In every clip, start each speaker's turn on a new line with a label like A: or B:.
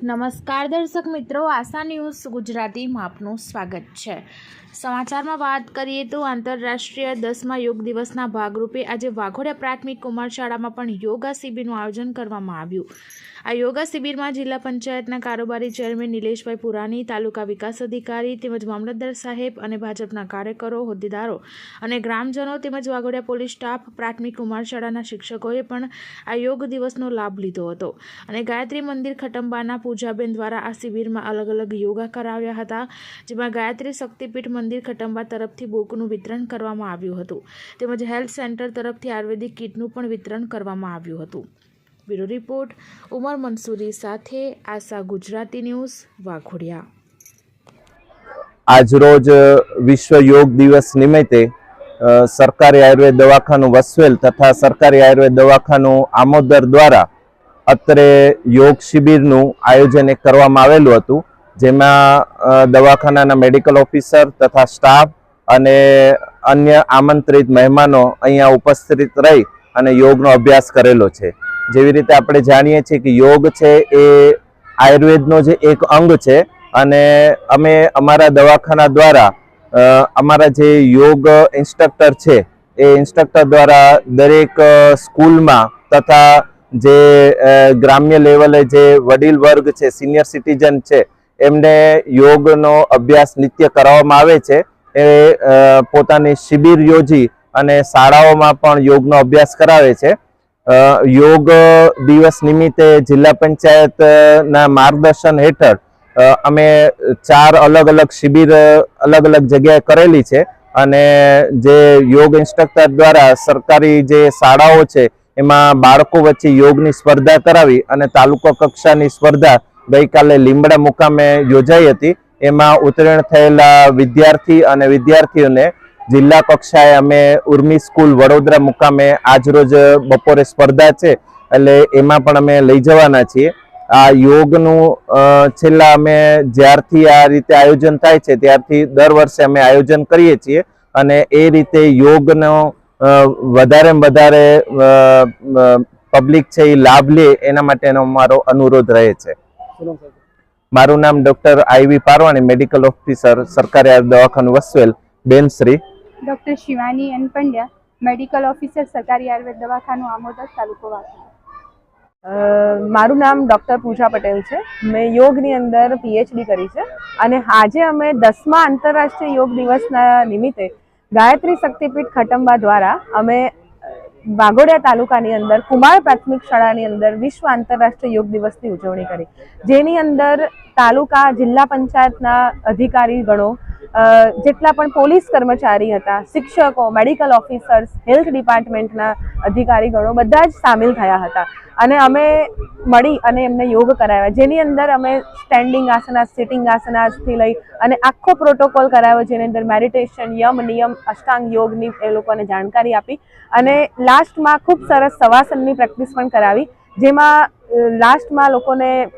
A: નમસ્કાર દર્શક મિત્રો, આશા ન્યૂઝ ગુજરાતીમાં આપનું સ્વાગત છે. સમાચારમાં વાત કરીએ તો આંતરરાષ્ટ્રીય દસમા યોગ દિવસના ભાગરૂપે આજે વાઘોડિયા પ્રાથમિક કુમાર શાળામાં પણ યોગા શિબિરનું આયોજન કરવામાં આવ્યું. આ યોગા શિબિરમાં જિલ્લા પંચાયતના કારોબારી ચેરમેન નિલેશભાઈ પુરાણી, તાલુકા વિકાસ અધિકારી તેમજ મામલતદાર સાહેબ અને ભાજપના કાર્યકરો, હોદ્દેદારો અને ગ્રામજનો તેમજ વાઘોડિયા પોલીસ સ્ટાફ, પ્રાથમિક કુમાર શાળાના શિક્ષકોએ પણ આ યોગ દિવસનો લાભ લીધો હતો. અને ગાયત્રી મંદિર ખટંબાના પૂજાબેન દ્વારા આ શિબિરમાં અલગ અલગ યોગા કરાવ્યા હતા, જેમાં ગાયત્રી શક્તિપીઠ મંદિર ખટંબા તરફથી બુકનું વિતરણ કરવામાં આવ્યું હતું તેમજ હેલ્થ સેન્ટર તરફથી આયુર્વેદિક કીટનું પણ વિતરણ કરવામાં આવ્યું હતું. બ્યુરો રિપોર્ટ, ઉમર મંસૂરી સાથે આશા ગુજરાતી ન્યૂઝ, વાઘોડિયા.
B: આજરોજ વિશ્વ યોગ દિવસ નિમિત્તે સરકારી આયુર્વેદ દવાખાનું વસવેલ તથા સરકારી આયુર્વેદ દવાખાનું આમોદર દ્વારા અત્રે યોગ શિબિરનું આયોજન કરવામાં આવેલું હતું, જેમાં દવાખાનાના મેડિકલ ઓફિસર તથા સ્ટાફ અને અન્ય આમંત્રિત મહેમાનો અહીંયા ઉપસ્થિત રહી અને યોગનો અભ્યાસ કરેલો છે. જેવી રીતે આપણે જાણીએ છીએ કે યોગ છે એ આયુર્વેદનો જે એક અંગ છે અને અમે અમારા દવાખાના દ્વારા અમારા જે યોગ ઇન્સ્ટ્રક્ટર છે એ ઇન્સ્ટ્રક્ટર દ્વારા દરેક સ્કૂલમાં તથા જે ગ્રામ્ય લેવલે જે વડીલ વર્ગ છે, સિનિયર સિટીઝન છે, એમને યોગનો અભ્યાસ નિત્ય કરાવવામાં આવે છે. એ પોતાની શિબિર યોજી અને શાળાઓમાં પણ યોગનો અભ્યાસ કરાવે છે. યોગ દિવસ નિમિત્તે જિલ્લા પંચાયતના માર્ગદર્શન હેઠળ અમે ચાર અલગ અલગ શિબિર અલગ અલગ જગ્યાએ કરેલી છે. અને જે યોગ ઇન્સ્ટ્રક્ટર દ્વારા સરકારી જે શાળાઓ છે, એમાં બાળકો વચ્ચે યોગની સ્પર્ધા કરાવી અને તાલુકા કક્ષાની સ્પર્ધા ગઈકાલે લીમડા મુકામે યોજાઈ હતી. એમાં ઉત્તીર્ણ થયેલા વિદ્યાર્થી અને વિદ્યાર્થીઓને જિલ્લા કક્ષાએ અમે ઉર્મી સ્કૂલ વડોદરા મુકામે આજરોજ બપોરે સ્પર્ધા છે, એટલે એમાં પણ અમે લઈ જવાના છીએ. આ યોગનું છેલ્લા અમે જ્યારથી આ રીતે આયોજન થાય છે, ત્યારથી દર વર્ષે અમે આયોજન કરીએ છીએ અને એ રીતે યોગનો વધારે વધારે પબ્લિક છે એ લાભ લે, એના માટેનો મારો અનુરોધ રહે છે. મારું નામ doctor I V Parwani, medical officer, સરકારી દવાખાનું વસવેલ, બેનશ્રી.
C: Doctor Shivani N Pandya, medical officer સરકારી આયુર્વેદ દવાખાનું આમોદર તાલુકો વાસણ
D: મારું નામ ડૉક્ટર પૂજા પટેલ છે. મેં યોગની અંદર પીએચડી કરી છે. અને આજે અમે દસમા આંતરરાષ્ટ્રીય યોગ દિવસના નિમિત્તે ગાયત્રી શક્તિપીઠ ખટંબા દ્વારા અમે વાગોડિયા તાલુકાની અંદર, કુમાર પ્રાથમિક શાળાની અંદર વિશ્વ આંતરરાષ્ટ્રીય યોગ દિવસની ઉજવણી કરી. જેની અંદર તાલુકા જિલ્લા પંચાયતના અધિકારી ગણો જેટલા પણ પોલીસ કર્મચારી હતા, શિક્ષકો મેડિકલ ઓફિસર્સ હેલ્થ ડિપાર્ટમેન્ટના અધિકારી ગણો બધા જ સામેલ થયા હતા. અને અમે મળી અને એમને યોગ કરાવ્યા. જેની અંદર અમે સ્ટેન્ડિંગ આસના સિટિંગ આસનાથી લઈ અને આખો પ્રોટોકોલ કરાવ્યો, જેની અંદર મેડિટેશન યમ, નિયમ, અષ્ટાંગ યોગની એ લોકોને જાણકારી આપી. અને લાસ્ટમાં ખૂબ સરસ સવાસનની પ્રેક્ટિસ પણ કરાવી. જેમાં લાસ્ટમાં લોકોને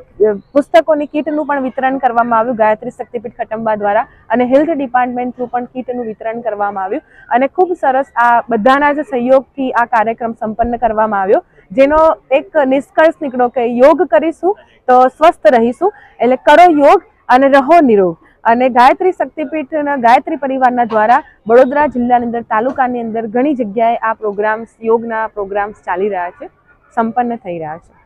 D: પુસ્તકોની કીટનું પણ વિતરણ કરવામાં આવ્યું, ગાયત્રી શક્તિપીઠ ખટંબા દ્વારા, અને હેલ્થ ડિપાર્ટમેન્ટ થ્રુ પણ કીટનું વિતરણ કરવામાં આવ્યું. અને ખૂબ સરસ આ બધાના જ સહયોગથી આ કાર્યક્રમ સંપન્ન કરવામાં આવ્યો, જેનો એક નિષ્કર્ષ નીકળો કે યોગ કરીશું તો સ્વસ્થ રહીશું, એટલે કરો યોગ અને રહો નિરોગ. અને ગાયત્રી શક્તિપીઠના, ગાયત્રી પરિવારના દ્વારા વડોદરા જિલ્લાની અંદર, તાલુકાની અંદર ઘણી જગ્યાએ આ પ્રોગ્રામ્સ યોગના પ્રોગ્રામ્સ ચાલી રહ્યા છે. સંપન્ન થઈ રહ્યા છે.